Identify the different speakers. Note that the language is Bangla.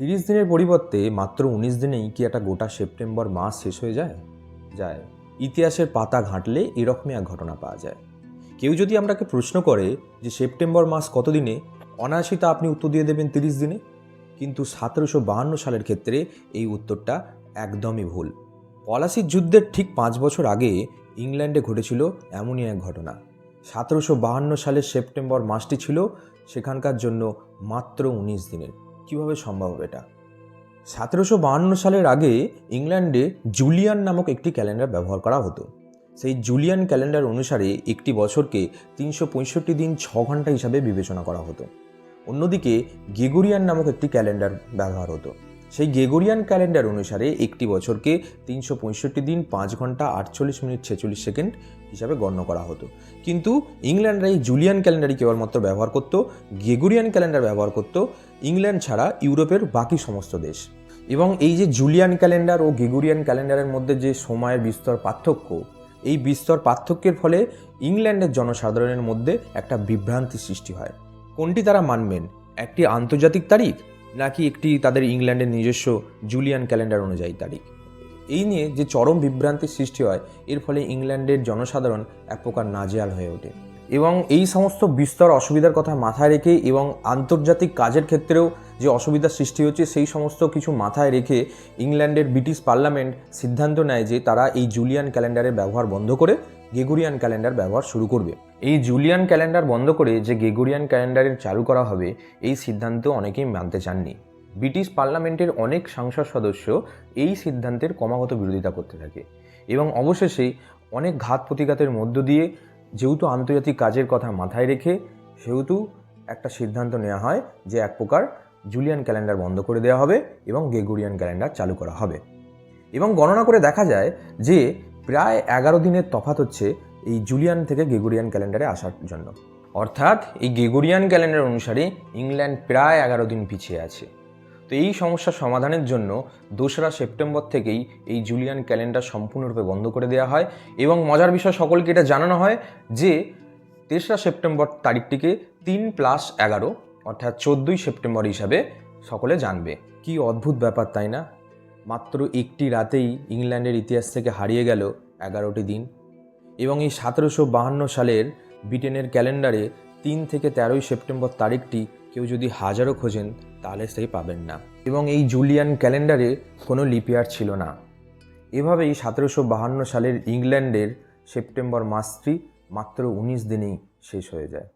Speaker 1: তিরিশ দিনের পরিবর্তে মাত্র উনিশ দিনেই কি একটা গোটা সেপ্টেম্বর মাস শেষ হয়ে যায়? যায়। ইতিহাসের পাতা ঘাঁটলে এরকমই এক ঘটনা পাওয়া যায়। কেউ যদি আপনাকে প্রশ্ন করে যে সেপ্টেম্বর মাস কত দিনে অনায়াসই তা আপনি উত্তর দিয়ে দেবেন তিরিশ দিনে। কিন্তু সতেরোশো বাহান্ন সালের ক্ষেত্রে এই উত্তরটা একদমই ভুল। পলাশির যুদ্ধের ঠিক পাঁচ বছর আগে ইংল্যান্ডে ঘটেছিল এমনই এক ঘটনা। সতেরোশো বাহান্ন সালের সেপ্টেম্বর মাসটি ছিল সেখানকার জন্য মাত্র উনিশ দিনের। কীভাবে সম্ভব এটা? সতেরোশো বাহান্ন সালের আগে ইংল্যান্ডে জুলিয়ান নামক একটি ক্যালেন্ডার ব্যবহার করা হতো। সেই জুলিয়ান ক্যালেন্ডার অনুসারে একটি বছরকে তিনশো পঁয়ষট্টি দিন ছ ঘণ্টা হিসাবে বিবেচনা করা হতো। অন্যদিকে গেগোরিয়ান নামক একটি ক্যালেন্ডার ব্যবহার হতো। সেই গেগোরিয়ান ক্যালেন্ডার অনুসারে একটি বছরকে তিনশো পঁয়ষট্টি দিন পাঁচ ঘণ্টা আটচল্লিশ মিনিট ছেচল্লিশ সেকেন্ড হিসাবে গণ্য করা হতো। কিন্তু ইংল্যান্ডরা এই জুলিয়ান ক্যালেন্ডারই কেবলমাত্র ব্যবহার করত, গেগোরিয়ান ক্যালেন্ডার ব্যবহার করত ইংল্যান্ড ছাড়া ইউরোপের বাকি সমস্ত দেশ। এবং এই যে জুলিয়ান ক্যালেন্ডার ও গেগোরিয়ান ক্যালেন্ডারের মধ্যে যে সময়ের বিস্তর পার্থক্য, এই বিস্তর পার্থক্যের ফলে ইংল্যান্ডের জনসাধারণের মধ্যে একটা বিভ্রান্তি সৃষ্টি হয়। কোনটি তারা মানবেন? একটি আন্তর্জাতিক তারিখ? নাকি একটি তাদের ইংল্যান্ডের নিজস্ব জুলিয়ান ক্যালেন্ডার অনুযায়ী তারিখ। এই নিয়ে যে চরম বিভ্রান্তির সৃষ্টি হয়, এর ফলে ইংল্যান্ডের জনসাধারণ এক প্রকার নাজেয়াল হয়ে ওঠে। এবং এই সমস্ত বিস্তর অসুবিধার কথা মাথায় রেখে এবং আন্তর্জাতিক কাজের ক্ষেত্রেও যে অসুবিধার সৃষ্টি হচ্ছে, সেই সমস্ত কিছু মাথায় রেখে ইংল্যান্ডের ব্রিটিশ পার্লামেন্ট সিদ্ধান্ত নেয় যে তারা এই জুলিয়ান ক্যালেন্ডারের ব্যবহার বন্ধ করে গেগুরিয়ান ক্যালেন্ডার ব্যবহার শুরু করবে। এই জুলিয়ান ক্যালেন্ডার বন্ধ করে যে গেগুরিয়ান ক্যালেন্ডারের চালু করা হবে, এই সিদ্ধান্ত অনেকেই মানতে চাননি। ব্রিটিশ পার্লামেন্টের অনেক সংসদ সদস্য এই সিদ্ধান্তের ক্রমাগত বিরোধিতা করতে থাকে এবং অবশেষে অনেক ঘাত প্রতিঘাতের মধ্য দিয়ে যেহেতু আন্তর্জাতিক কাজের কথা মাথায় রেখে, সেহেতু একটা সিদ্ধান্ত নেওয়া হয় যে এক প্রকার জুলিয়ান ক্যালেন্ডার বন্ধ করে দেওয়া হবে এবং গেগোরিয়ান ক্যালেন্ডার চালু করা হবে। এবং গণনা করে দেখা যায় যে প্রায় এগারো দিনের তফাত হচ্ছে এই জুলিয়ান থেকে গেগুরিয়ান ক্যালেন্ডারে আসার জন্য। অর্থাৎ এই গেগুরিয়ান ক্যালেন্ডার অনুসারে ইংল্যান্ড প্রায় এগারো দিন পিছিয়ে আছে। তো এই সমস্যার সমাধানের জন্য দোসরা সেপ্টেম্বর থেকেই এই জুলিয়ান ক্যালেন্ডার সম্পূর্ণরূপে বন্ধ করে দেওয়া হয় এবং মজার বিষয় সকলকে এটা জানানো হয় যে তেসরা সেপ্টেম্বর তারিখটিকে তিন প্লাস এগারো, অর্থাৎ চোদ্দোই সেপ্টেম্বর হিসাবে সকলে জানবে। কি অদ্ভুত ব্যাপার, তাই না? মাত্র একটি রাতেই ইংল্যান্ডের ইতিহাস থেকে হারিয়ে গেল এগারোটি দিন। এবং এই সতেরোশো বাহান্ন সালের ব্রিটেনের ক্যালেন্ডারে তিন থেকে তেরোই সেপ্টেম্বর তারিখটি কেউ যদি হাজারও খোঁজেন তাহলে সেই পাবেন না। এবং এই জুলিয়ান ক্যালেন্ডারে কোনো লিপিয়ার ছিল না। এভাবেই সতেরোশো বাহান্ন সালের ইংল্যান্ডের সেপ্টেম্বর মাসটি মাত্র উনিশ দিনেই শেষ হয়ে যায়।